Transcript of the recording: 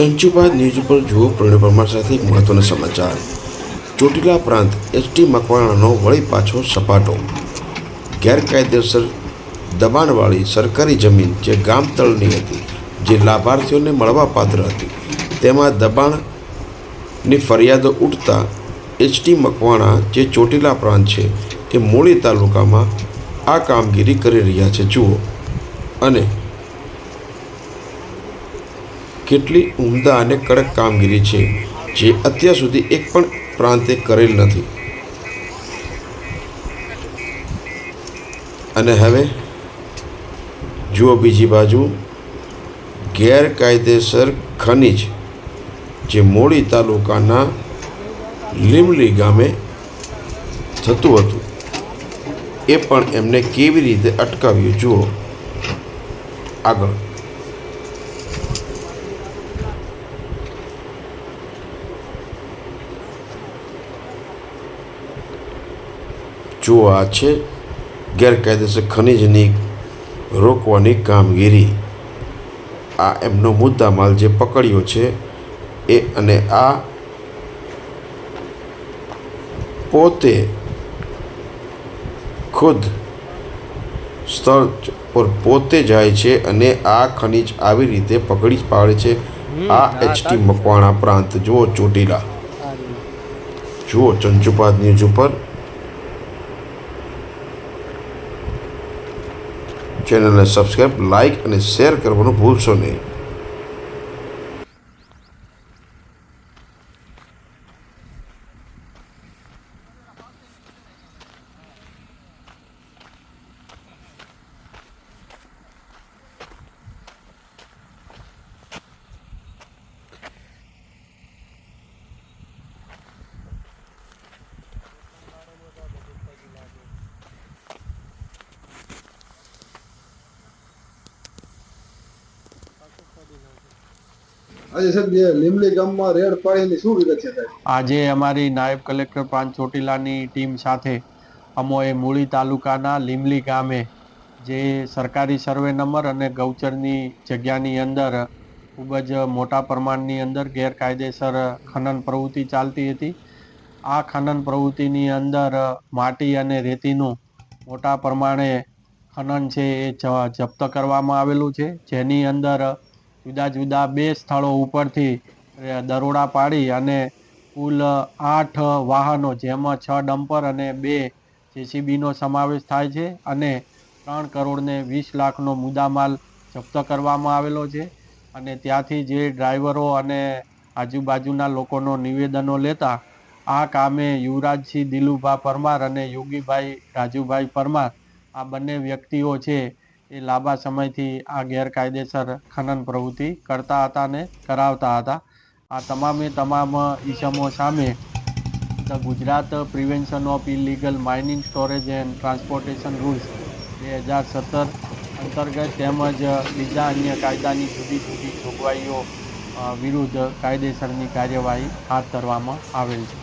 ચંચુબાદ news ઉપર જુઓ પ્રણય પરમાર સાથે એક મહત્વના સમાચાર. ચોટીલા પ્રાંત એસટી મકવાણાનો વળી પાછો સપાટો. ગેરકાયદેસર દબાણવાળી સરકારી જમીન જે ગામ તળની હતી, જે લાભાર્થીઓને મળવાપાત્ર હતી, તેમાં દબાણની ફરિયાદો ઉઠતા એચટી મકવાણા જે ચોટીલા પ્રાંત છે એ મૂળી તાલુકામાં આ કામગીરી કરી રહ્યા છે. જુઓ. અને કેટલી ઉમદા અને કડક કામગીરી છે, જે અત્યાર સુધી એક પણ પ્રાંતે કરેલ નથી. અને હવે, જુઓ બીજી બાજુ, ગેરકાયદેસર ખનિજ, જે મોડી તાલુકાના લીમલી ગામે થતું હતું. એ પણ એમને કેવી રીતે અટકાવ્યું? જુઓ. આગળ. જુઓ આ છે. ગેરકાયદેસર ખનિજની રોકવાની કામગીરી. આ એમનો મુદ્દામાલ જે પકડ્યો છે એ અને આ પોતે ખુદ સ્થળ પર પોતે જાય છે અને આ ખનિજ આવી રીતે પકડી પાડે છે. આ એચટી મકવાણા પ્રાંત. જુઓ ચોટીલા. જુઓ ચંચુપાદ ન્યૂઝ ઉપર. ચેનલને સબસ્ક્રાઈબ લાઇક અને શેર કરવાનું ભૂલશો નહીં. આજે સાહેબ લીમલી ગામમાં રેડ પાડીની શું વિગત છે આજે અમારી નાયબ કલેક્ટર પ્રાંત ચોટીલાની ટીમ સાથે અમોએ મૂળી તાલુકાના લીમલી ગામે જે સરકારી સર્વે નંબર અને ગૌચરની જગ્યાની અંદર ખૂબ જ મોટા પ્રમાણની અંદર ગેરકાયદેસર ખનન પ્રવૃત્તિ ચાલતી હતી. આ ખનન પ્રવૃત્તિની અંદર માટી અને રેતીનું મોટા પ્રમાણે ખનન છે એ જપ્ત કરવામાં આવેલું છે. જેની અંદર જુદા જુદા બે સ્થળો ઉપરથી દરોડા પાડી અને કુલ આઠ વાહનો, જેમાં છ ડમ્પર અને બે જેસીબીનો સમાવેશ થાય છે અને ત્રણ કરોડને વીસ લાખનો મુદ્દામાલ જપ્ત કરવામાં આવેલો છે. અને ત્યાંથી જે ડ્રાઈવરો અને આજુબાજુના લોકોનો નિવેદનો લેતા, આ કામે યુવરાજસિંહ દિલુભા પરમાર અને યોગીભાઈ રાજુભાઈ પરમાર, આ બંને વ્યક્તિઓ છે એ લાંબા સમયથી આ ગેરકાયદેસર ખનન પ્રવૃત્તિ કરતા હતા ને કરાવતા હતા. આ તમામે તમામ ઈસમો સામે the Gujarat prevention of illegal mining storage and transportation rules બે હજાર સત્તર અંતર્ગત તેમજ બીજા અન્ય કાયદાની જુદી જુદી જોગવાઈઓ વિરુદ્ધ કાયદેસરની કાર્યવાહી હાથ ધરવામાં આવેલ છે.